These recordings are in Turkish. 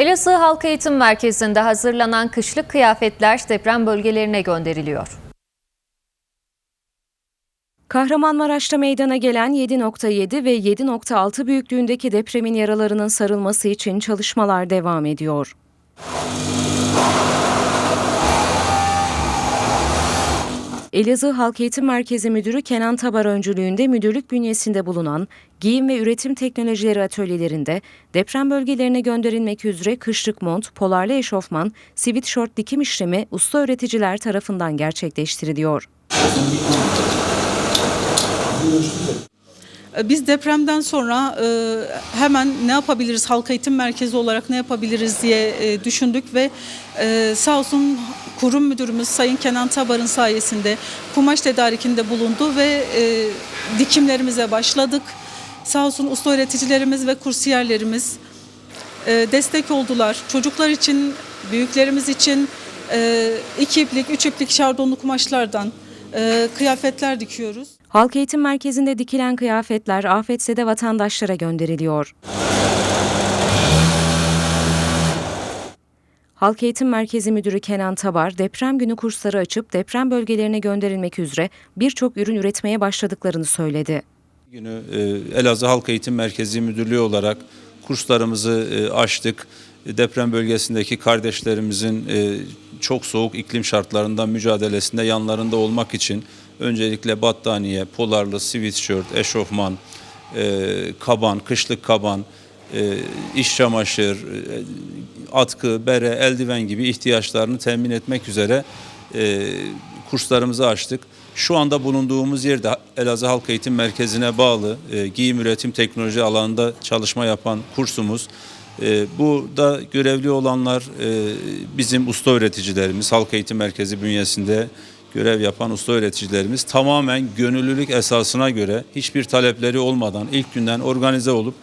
Elazığ Halk Eğitim Merkezi'nde hazırlanan kışlık kıyafetler deprem bölgelerine gönderiliyor. Kahramanmaraş'ta meydana gelen 7.7 ve 7.6 büyüklüğündeki depremin yaralarının sarılması için çalışmalar devam ediyor. Elazığ Halk Eğitim Merkezi Müdürü Kenan Tabar öncülüğünde müdürlük bünyesinde bulunan giyim ve üretim teknolojileri atölyelerinde deprem bölgelerine gönderilmek üzere kışlık mont, polarlı eşofman, sivit şort dikim işlemi usta öğreticiler tarafından gerçekleştiriliyor. Biz depremden sonra e, hemen ne yapabiliriz, halk eğitim merkezi olarak ne yapabiliriz diye e, düşündük ve e, sağ olsun kurum müdürümüz Sayın Kenan Tabar'ın sayesinde kumaş tedarikinde bulundu ve dikimlerimize başladık. Sağ olsun usta öğreticilerimiz ve kursiyerlerimiz destek oldular. Çocuklar için, büyüklerimiz için iki iplik, üç iplik şardonlu kumaşlardan kıyafetler dikiyoruz. Halk Eğitim Merkezi'nde dikilen kıyafetler afetse vatandaşlara gönderiliyor. Halk Eğitim Merkezi Müdürü Kenan Tabar, deprem günü kursları açıp deprem bölgelerine gönderilmek üzere birçok ürün üretmeye başladıklarını söyledi. Günü e, Elazığ Halk Eğitim Merkezi Müdürlüğü olarak kurslarımızı e, açtık. Deprem bölgesindeki kardeşlerimizin e, çok soğuk iklim şartlarından mücadelesinde yanlarında olmak için öncelikle battaniye, polarlı, sweatshirt, eşofman, kaban, kışlık kaban, iş çamaşır, atkı, bere, eldiven gibi ihtiyaçlarını temin etmek üzere kurslarımızı açtık. Şu anda bulunduğumuz yerde Elazığ Halk Eğitim Merkezi'ne bağlı e, giyim üretim teknoloji alanında çalışma yapan kursumuz. E, burada görevli olanlar e, bizim usta öğreticilerimiz, Halk Eğitim Merkezi bünyesinde görev yapan usta öğreticilerimiz tamamen gönüllülük esasına göre hiçbir talepleri olmadan ilk günden organize olup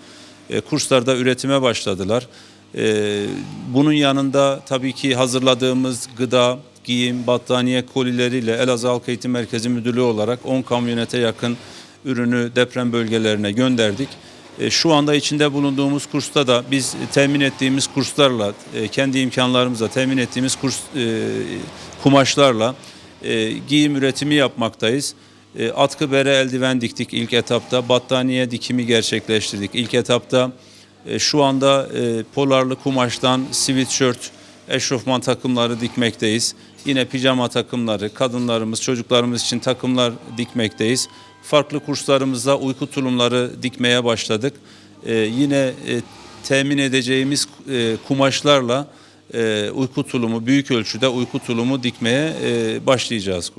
e, kurslarda üretime başladılar. E, bunun yanında tabii ki hazırladığımız gıda, giyim, battaniye kolileriyle Elazığ Halk Eğitim Merkezi Müdürlüğü olarak 10 kamyonete yakın ürünü deprem bölgelerine gönderdik. E, Şu anda içinde bulunduğumuz kursta da biz temin ettiğimiz kurslarla, e, kendi imkanlarımızla temin ettiğimiz kurs e, kumaşlarla giyim üretimi yapmaktayız. Atkı bere eldiven diktik ilk etapta, battaniye dikimi gerçekleştirdik. İlk etapta şu anda polarlı kumaştan sweatshirt, eşofman takımları dikmekteyiz. Yine pijama takımları, kadınlarımız, çocuklarımız için takımlar dikmekteyiz. Farklı kurslarımızda uyku tulumları dikmeye başladık. Ee, yine e, temin edeceğimiz e, kumaşlarla e, uyku tulumu, büyük ölçüde uyku tulumu dikmeye e, başlayacağız.